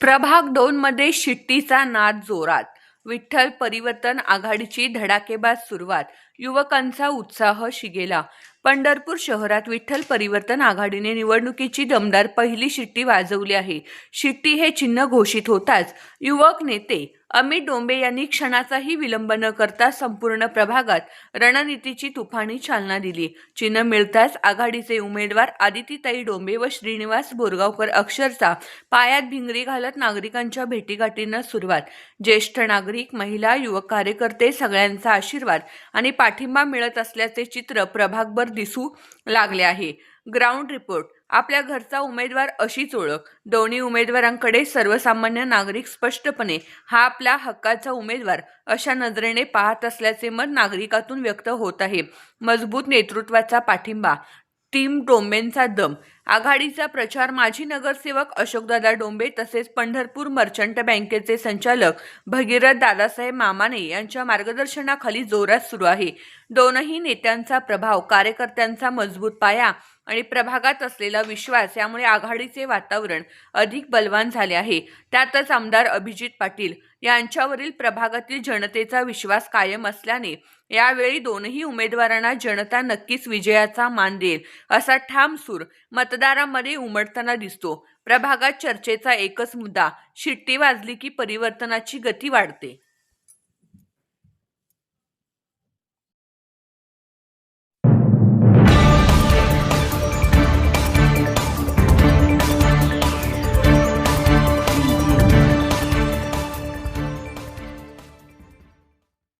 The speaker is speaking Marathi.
प्रभाग दोन मध्ये शिट्टीचा नाद जोरात. विठ्ठल परिवर्तन आघाडीची धडाकेबाज सुरुवात. युवकांचा उत्साह शिगेला. पंढरपूर शहरात विठ्ठल परिवर्तन आघाडीने निवडणुकीची दमदार पहिली शिट्टी वाजवली आहे. शिट्टी हे चिन्ह घोषित होताच. युवक नेते अमित डोंबे यांनी क्षणाचाही विलंब न करता संपूर्ण प्रभागात रणनीतीची तुफानी चालना दिली. चिन्ह मिळताच आघाडीचे उमेदवार आदितीताई डोंबे व श्रीनिवास बोरगावकर अक्षरचा पायात भिंगरी घालत नागरिकांच्या भेटीगाठींना सुरुवात. ज्येष्ठ नागरिक महिला युवक कार्यकर्ते सगळ्यांचा आशीर्वाद आणि पाठिंबा मिळत असल्याचे चित्र प्रभागभर दिसू लागले आहे. Ground report. आपल्या घरचा उमेदवार अशीच ओळख. दोन्ही उमेदवारांकडे सर्वसामान्य नागरिक स्पष्टपणे हा आपला हक्काचा उमेदवार अशा नजरेने पाहत असल्याचे मत नागरिकातून व्यक्त होत आहे. मजबूत नेतृत्वाचा पाठिंबा. टीम डोमेनचा दम. आघाडीचा प्रचार माजी नगरसेवक अशोकदादा डोंबे तसेच पंढरपूर मर्चंट बँकेचे संचालक भगीरथ दादासाहेब मामाने यांच्या मार्गदर्शनाखाली जोरात सुरू आहे. दोनही नेत्यांचा प्रभाव कार्यकर्त्यांचा मजबूत पाया आणि प्रभागात असलेला विश्वास यामुळे आघाडीचे वातावरण अधिक बलवान झाले आहे. त्यातच आमदार अभिजित पाटील यांच्यावरील प्रभागातील जनतेचा विश्वास कायम असल्याने यावेळी दोनही उमेदवारांना जनता नक्कीच विजयाचा मान देईल असा ठाम सूर मत मतदारांमध्ये उमटताना दिसतो. प्रभागात चर्चेचा एकच मुद्दा शिट्टी वाजली की परिवर्तनाची गती वाढते.